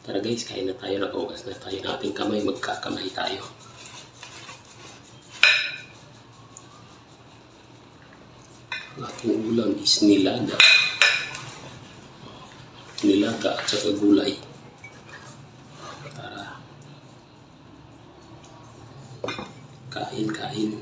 Tara guys, kain na tayo. Nag-ugas na tayo ng ating kamay. Magkakamay tayo. Ang ating ulam is nilaga. Nilaga at saka gulay. Tara. Kain, kain.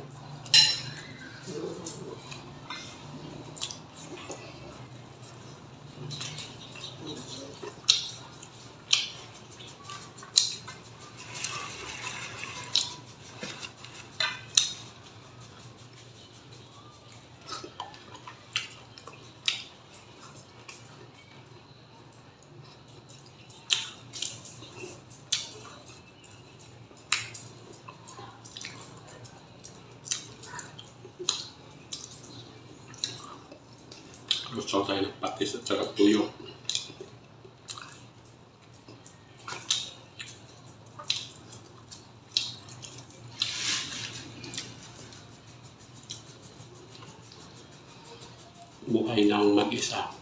Gusto tayo ng patis at saka tuyo. Buhay ng mag-isa.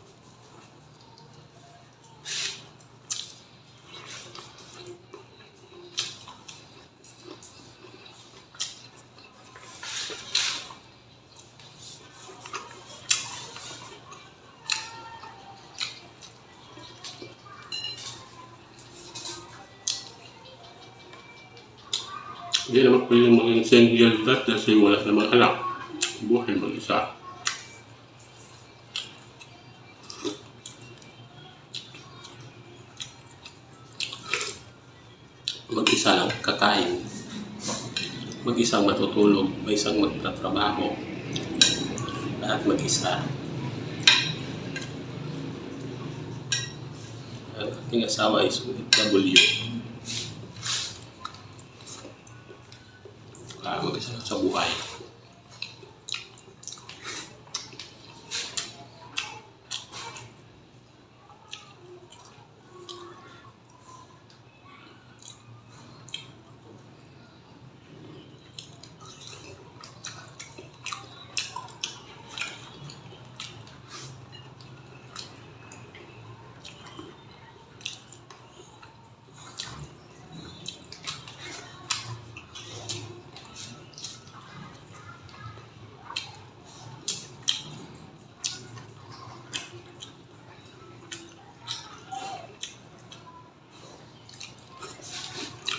Hindi naman pwedeng maging single dad kasi wala namang anak. Buhay mag-isa. Mag-isa lang kakain. Mag-isang matutulog. May isang magtatrabaho. At mag-isa. Ang ating asawa is OFW. Kaya mag-isa sa buhay.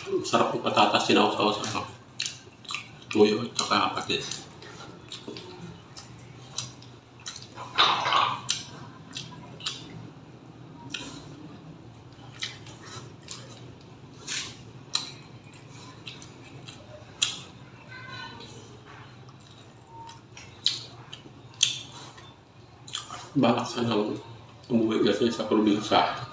Sarap yung patatas sinausaw sa tuyo at saka patis. Balak sa nang umuwi kasi sa probinsya.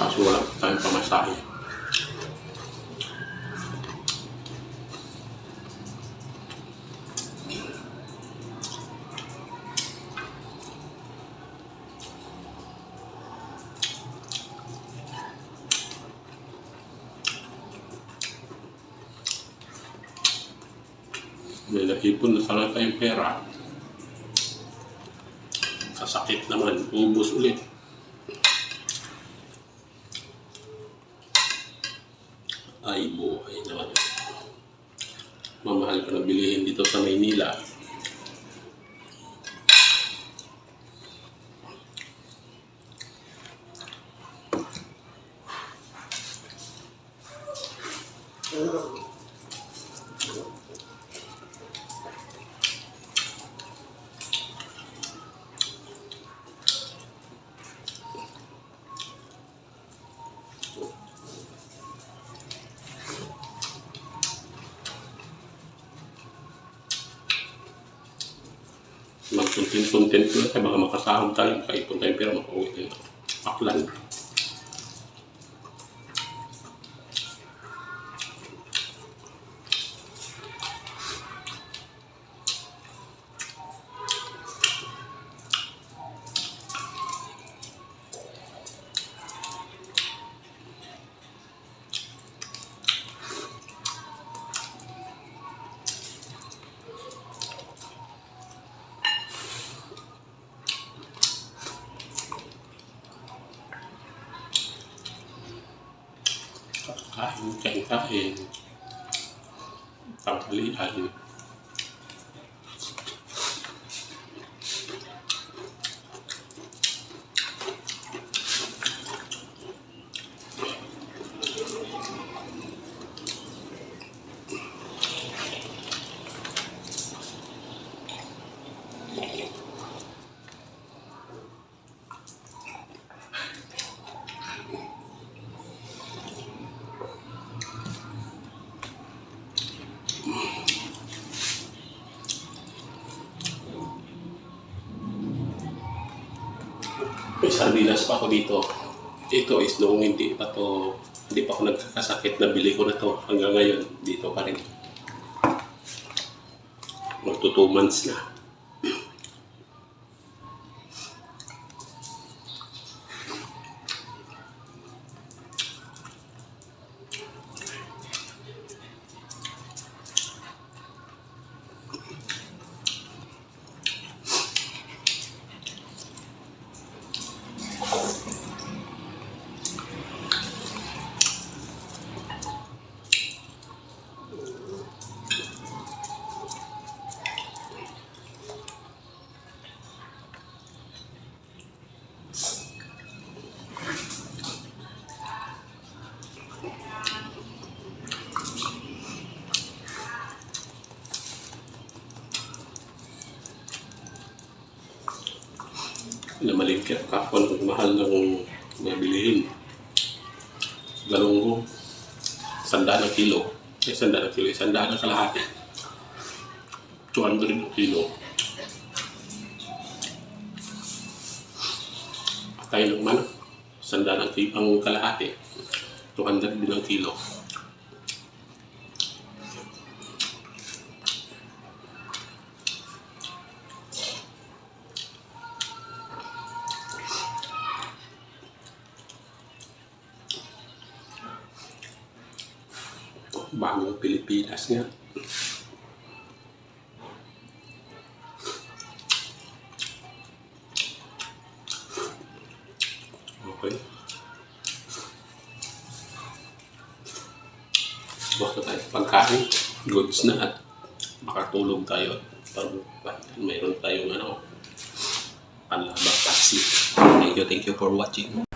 Kaso wala tayong pamasahe. Naipon na sana tayong pera. Kasakit naman, ubus ulit. Ay buhay naman. Mamahal pa na bilihin dito sa Maynila. Mag-content-content ko lang baka makasahod tayo, makaipon tayo pero makauwi tayo. Aklan. พระรู้จักพระเองสัมภาริอายุ sardinas pa ako dito. Ito is noong hindi pa to, hindi pa ako nagkakasakit, nabili ko na to hanggang ngayon. Dito pa rin. Magto two months na. Na maligkit ka kung mahal ng mga bilihin. Galunggo, sanda ng kilo. Eh, sanda ng kilo, sanda ng kalahati. 200 ng kilo. Patay ng manok, sanda kilo ang kalahati. 200 din kilo. Bagong Pilipinas nga. Okay. Basta tayo pagkain, goods na at makatulog tayo. Pag mayroon tayong ano, panlabak taxi. Thank you, thank you for watching.